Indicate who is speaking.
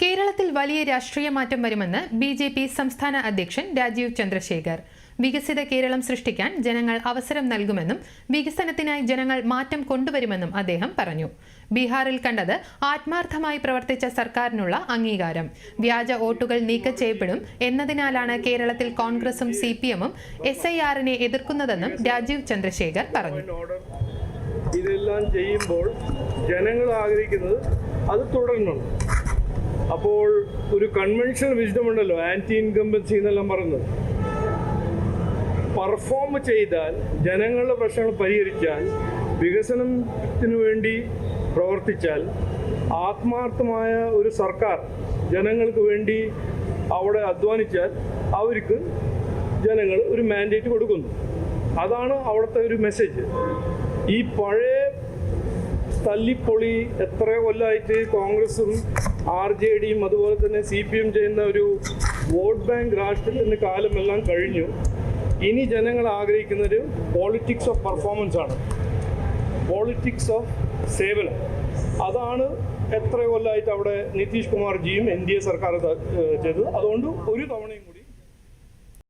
Speaker 1: കേരളത്തിൽ വലിയ രാഷ്ട്രീയ മാറ്റം വരുമെന്ന് ബി ജെ പി സംസ്ഥാന അധ്യക്ഷൻ രാജീവ് ചന്ദ്രശേഖർ. വികസിത കേരളം സൃഷ്ടിക്കാൻ ജനങ്ങൾ അവസരം നൽകുമെന്നും വികസനത്തിനായി ജനങ്ങൾ മാറ്റം കൊണ്ടുവരുമെന്നും അദ്ദേഹം പറഞ്ഞു. ബീഹാറിൽ കണ്ടത് ആത്മാർത്ഥമായി പ്രവർത്തിച്ച സർക്കാരിനുള്ള അംഗീകാരം. വ്യാജ വോട്ടുകൾ നീക്കം ചെയ്യപ്പെടും എന്നതിനാലാണ് കേരളത്തിൽ കോൺഗ്രസും സി പി എമ്മും എസ് ഐ ആറിനെ എതിർക്കുന്നതെന്നും രാജീവ് ചന്ദ്രശേഖർ പറഞ്ഞു.
Speaker 2: ഇതെല്ലാം ചെയ്യുമ്പോൾ ജനങ്ങൾ ആഗ്രഹിക്കുന്നത് അത് തുടരണം അപ്പോൾ ഒരു കൺവെൻഷണൽ വിസ്ഡം ഉണ്ടല്ലോ ആന്റി ഇൻകംബൻസി എന്നെല്ലാം പറഞ്ഞത് പെർഫോം ചെയ്താൽ ജനങ്ങളുടെ പ്രശ്നങ്ങൾ പരിഹരിച്ചാൽ വികസനത്തിനു വേണ്ടി പ്രവർത്തിച്ചാൽ ആത്മാർത്ഥമായ ഒരു സർക്കാർ ജനങ്ങൾക്ക് വേണ്ടി അവിടെ അധ്വാനിച്ചാൽ അവർക്ക് ജനങ്ങൾ ഒരു മാൻഡേറ്റ് കൊടുക്കുന്നു. അതാണ് അവിടുത്തെ ഒരു മെസ്സേജ് ഈ പഴയ തല്ലിപ്പൊളി എത്ര കൊല്ലമായിട്ട് കോൺഗ്രസും ആർ ജെ ഡിയും അതുപോലെ തന്നെ സി പി എം ചെയ്യുന്ന ഒരു വോട്ട് ബാങ്ക് രാഷ്ട്രീയത്തിന്റെ കാലമെല്ലാം കഴിഞ്ഞു. ഇനി ജനങ്ങൾ ആഗ്രഹിക്കുന്നത് പോളിറ്റിക്സ് ഓഫ് പെർഫോമൻസ് ആണ്. പോളിറ്റിക്സ് ഓഫ് സേവനം. അതാണ് എത്ര കൊല്ലമായിട്ട് അവിടെ നിതീഷ് കുമാർ ജിയും എൻ ഡി എ സർക്കാർ ചെയ്തത്. അതുകൊണ്ട് ഒരു തവണയും